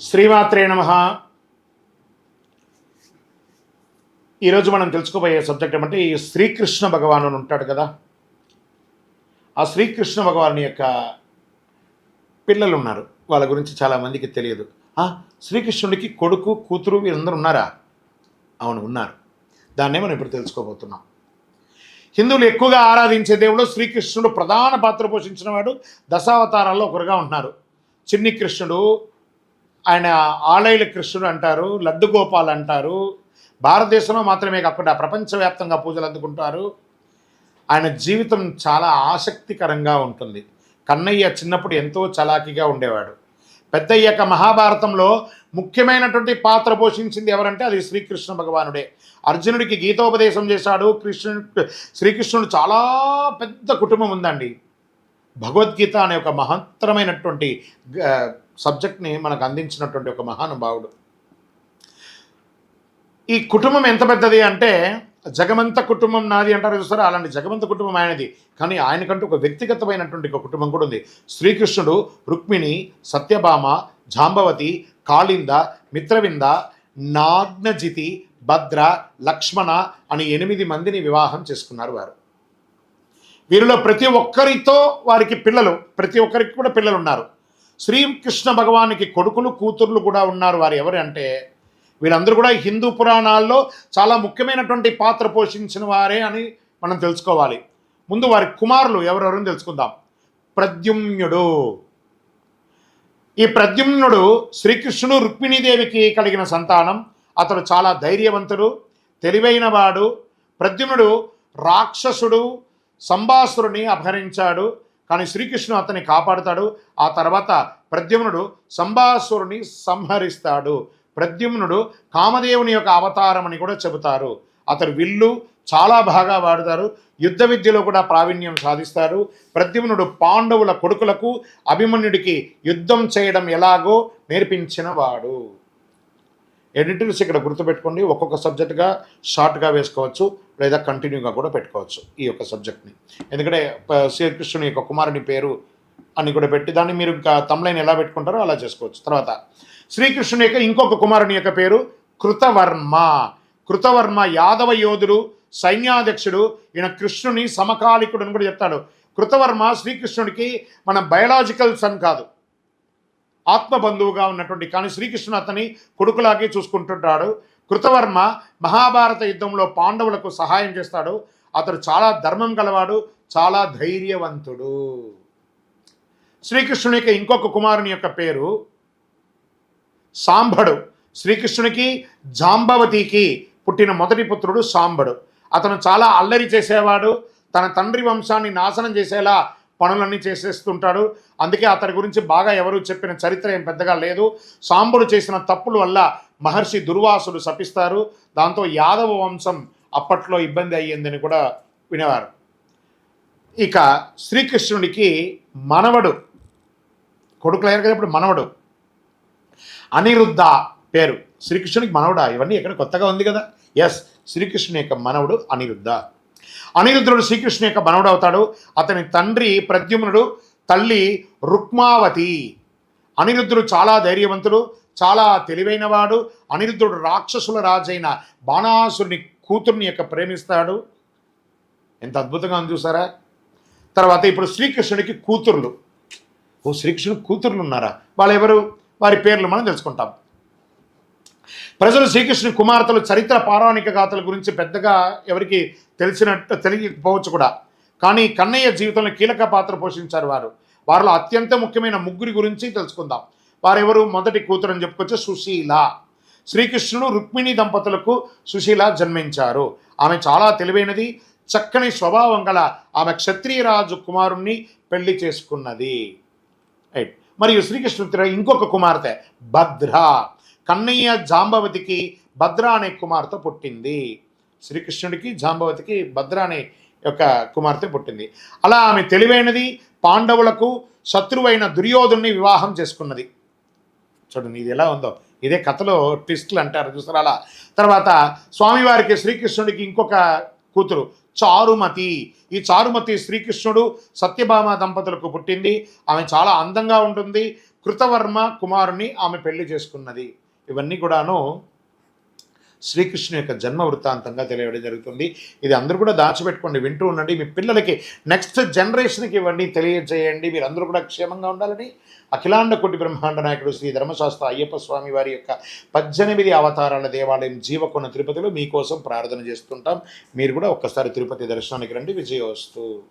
శ్రీమాత్రే నమ. ఈరోజు మనం తెలుసుకోబోయే సబ్జెక్ట్ ఏమంటే ఈ శ్రీకృష్ణ భగవాను ఉంటాడు కదా. ఆ శ్రీకృష్ణ భగవాను యొక్క పిల్లలు ఉన్నారు. వాళ్ళ గురించి చాలామందికి తెలియదు. శ్రీకృష్ణుడికి కొడుకు కూతురు వీరందరూ ఉన్నారా? అవును ఉన్నారు. దాన్నే మనం ఇప్పుడు తెలుసుకోబోతున్నాం. హిందువులు ఎక్కువగా ఆరాధించే దేవుడు శ్రీకృష్ణుడు ప్రధాన పాత్ర పోషించిన వాడు. దశావతారాల్లో ఒకరుగా ఉంటున్నారు. చిన్ని కృష్ణుడు ఆయన ఆలయల కృష్ణుడు అంటారు లడ్డుగోపాల్ అంటారు. భారతదేశంలో మాత్రమే కాకుండా ప్రపంచవ్యాప్తంగా పూజలు అందుకుంటారు. ఆయన జీవితం చాలా ఆసక్తికరంగా ఉంటుంది. కన్నయ్య చిన్నప్పుడు ఎంతో చలాకీగా ఉండేవాడు. పెద్దయ్యాక మహాభారతంలో ముఖ్యమైనటువంటి పాత్ర పోషించింది ఎవరంటే అది శ్రీకృష్ణ భగవానుడే. అర్జునుడికి గీతోపదేశం చేశాడు. కృష్ణుడు శ్రీకృష్ణుడు చాలా పెద్ద కుటుంబం ఉందండి. భగవద్గీత అనే ఒక మహత్తరమైనటువంటి సబ్జెక్ట్ని మనకు అందించినటువంటి ఒక మహానుభావుడు. ఈ కుటుంబం ఎంత పెద్దది అంటే జగమంత కుటుంబం నాది అంటారు చూస్తారా అలాంటి జగమంత కుటుంబం ఆయనది. కానీ ఆయనకంటూ ఒక వ్యక్తిగతమైనటువంటి ఒక కుటుంబం కూడా ఉంది. శ్రీకృష్ణుడు రుక్మిణి సత్యభామ జాంబవతి కాళింద మిత్రవింద నాగ్నజితి భద్ర లక్ష్మణ అని ఎనిమిది మందిని వివాహం చేసుకున్నారు వారు. వీరిలో ప్రతి ఒక్కరితో వారికి పిల్లలు ప్రతి ఒక్కరికి కూడా పిల్లలు ఉన్నారు శ్రీకృష్ణ భగవానికి కొడుకులు కూతుర్లు కూడా ఉన్నారు. వారు ఎవరు అంటే వీళ్ళందరూ కూడా హిందూ పురాణాల్లో చాలా ముఖ్యమైనటువంటి పాత్ర పోషించిన వారే అని మనం తెలుసుకోవాలి. ముందు వారి కుమారులు ఎవరెవరని తెలుసుకుందాం. ప్రద్యుమ్నుడు. ఈ ప్రద్యుమ్నుడు శ్రీకృష్ణుడు రుక్మిణీదేవికి కలిగిన సంతానం. అతడు చాలా ధైర్యవంతుడు తెలివైనవాడు ప్రద్యుమ్నుడు రాక్షసుడు సంభాసురుని అపహరించాడు. కానీ శ్రీకృష్ణుడు అతన్ని కాపాడుతాడు. ఆ తర్వాత ప్రద్యుమ్నుడు సంభాసురుని సంహరిస్తాడు. ప్రద్యుమ్నుడు కామదేవుని యొక్క అవతారం అని కూడా చెబుతారు. అతడు విల్లు చాలా బాగా వాడుతారు. యుద్ధ విద్యలో కూడా ప్రావీణ్యం సాధిస్తారు. ప్రద్యుమ్నుడు పాండవుల కొడుకులకు అభిమన్యుడికి యుద్ధం చేయడం ఎలాగో నేర్పించిన ఎడిటింగ్స్ ఎడిటర్స్ ఇక్కడ గుర్తుపెట్టుకోండి ఒక్కొక్క సబ్జెక్ట్గా షార్ట్గా వేసుకోవచ్చు లేదా కంటిన్యూగా కూడా పెట్టుకోవచ్చు ఈ యొక్క సబ్జెక్ట్ని ఎందుకంటే శ్రీకృష్ణుని యొక్క కుమారుని పేరు అని కూడా పెట్టి దాన్ని మీరు ఇంకా తమ్లైన్ ఎలా పెట్టుకుంటారో అలా చేసుకోవచ్చు. తర్వాత శ్రీకృష్ణుని యొక్క ఇంకొక కుమారుని యొక్క పేరు కృతవర్మ. కృతవర్మ యాదవ యోధుడు సైన్యాధ్యక్షుడు ఈయన కృష్ణుని సమకాలికుడు అని కూడా చెప్తాడు. కృతవర్మ శ్రీకృష్ణుడికి మన బయలాజికల్ సన్ కాదు. ఆత్మ బంధువుగా ఉన్నటువంటి కానీ శ్రీకృష్ణుడు అతని కొడుకులాగే చూసుకుంటుంటాడు. కృతవర్మ మహాభారత యుద్ధంలో పాండవులకు సహాయం చేస్తాడు. అతడు చాలా ధర్మం గలవాడు చాలా ధైర్యవంతుడు. శ్రీకృష్ణుని యొక్క ఇంకొక కుమారుని యొక్క పేరు సాంబడు శ్రీకృష్ణునికి జాంబవతికి పుట్టిన మొదటి పుత్రుడు సాంబడు అతను చాలా అల్లరి చేసేవాడు. తన తండ్రి వంశాన్ని నాశనం చేసేలా పనులన్నీ చేసేస్తుంటాడు. అందుకే అతని గురించి బాగా ఎవరు చెప్పిన చరిత్ర ఏం పెద్దగా లేదు. సాంబుడు చేసిన తప్పుల వల్ల మహర్షి దుర్వాసుడు శపిస్తారు. దాంతో యాదవ వంశం అప్పట్లో ఇబ్బంది అయ్యిందని కూడా వినేవారు. ఇక శ్రీకృష్ణుడికి మనవడు. కొడుకులు కదా ఇప్పుడు మనవడు. అనిరుద్ధ పేరు. శ్రీకృష్ణునికి మనవడా? ఇవన్నీ ఎక్కడ కొత్తగా ఉంది కదా? ఎస్ శ్రీకృష్ణుని యొక్క మనవడు అనిరుద్ధ. అనిరుద్ధుడు శ్రీకృష్ణు యొక్క మనవడు అవుతాడు. అతని తండ్రి ప్రద్యుమ్నుడు తల్లి రుక్మావతి. అనిరుద్ధుడు చాలా ధైర్యవంతుడు చాలా తెలివైనవాడు. అనిరుద్ధుడు రాక్షసుల రాజైన బాణాసురుని కూతుర్ని యొక్క ప్రేమిస్తాడు. ఎంత అద్భుతంగా ఉంది చూసారా? తర్వాత ఇప్పుడు శ్రీకృష్ణుడికి కూతుర్లు. ఓ శ్రీకృష్ణుడు కూతుర్లు ఉన్నారా? వాళ్ళు ఎవరు వారి పేర్లు మనం తెలుసుకుంటాం. ప్రజలు శ్రీకృష్ణుని కుమార్తెలు చరిత్ర పౌరాణిక గాథల గురించి పెద్దగా ఎవరికి తెలిసినట్టు తెలియకపోవచ్చు కూడా. కానీ కన్నయ్య జీవితంలో కీలక పాత్ర పోషించారు వారు. వారిలో అత్యంత ముఖ్యమైన ముగ్గురి గురించి తెలుసుకుందాం. వారెవరు? మొదటి కూతురు అని సుశీల. శ్రీకృష్ణుడు రుక్మిణి దంపతులకు సుశీల జన్మించారు. ఆమె చాలా తెలివైనది చక్కని స్వభావం గల ఆమె క్షత్రియరాజు కుమారుణ్ణి పెళ్ళి చేసుకున్నది. రైట్. మరియు శ్రీకృష్ణుడి ఇంకొక కుమార్తె భద్ర. కన్నయ్య జాంబవతికి భద్ర అనే కుమార్తె పుట్టింది. శ్రీకృష్ణుడికి జాంబవతికి భద్ర అనే యొక్క కుమార్తె పుట్టింది. అలా ఆమె తెలివైనది పాండవులకు శత్రువైన దుర్యోధుని వివాహం చేసుకున్నది. చూడండి ఇది ఎలా ఉందో. ఇదే కథలో ట్విస్ట్లు అంటారు చూసారా అలా. తర్వాత స్వామివారికి శ్రీకృష్ణుడికి ఇంకొక కూతురు చారుమతి. ఈ చారుమతి శ్రీకృష్ణుడు సత్యభామ దంపతులకు పుట్టింది. ఆమె చాలా అందంగా ఉంటుంది. కృతవర్మ కుమారుని ఆమె పెళ్ళి చేసుకున్నది. ఇవన్నీ కూడాను శ్రీకృష్ణు యొక్క జన్మ వృత్తాంతంగా తెలియడం జరుగుతుంది. ఇది అందరూ కూడా దాచిపెట్టుకోండి వింటూ ఉండండి. మీ పిల్లలకి నెక్స్ట్ జనరేషన్కి ఇవ్వండి తెలియజేయండి. మీరు అందరూ కూడా క్షేమంగా ఉండాలని అఖిలాండ కోటి బ్రహ్మాండ నాయకుడు శ్రీ ధర్మశాస్త్ర అయ్యప్ప స్వామి వారి యొక్క పద్దెనిమిది అవతారాల దేవాలయం జీవకొన తిరుపతిలో మీకోసం ప్రార్థన చేస్తుంటాం. మీరు కూడా ఒక్కసారి తిరుపతి దర్శనానికి రండి. విజయోస్తు.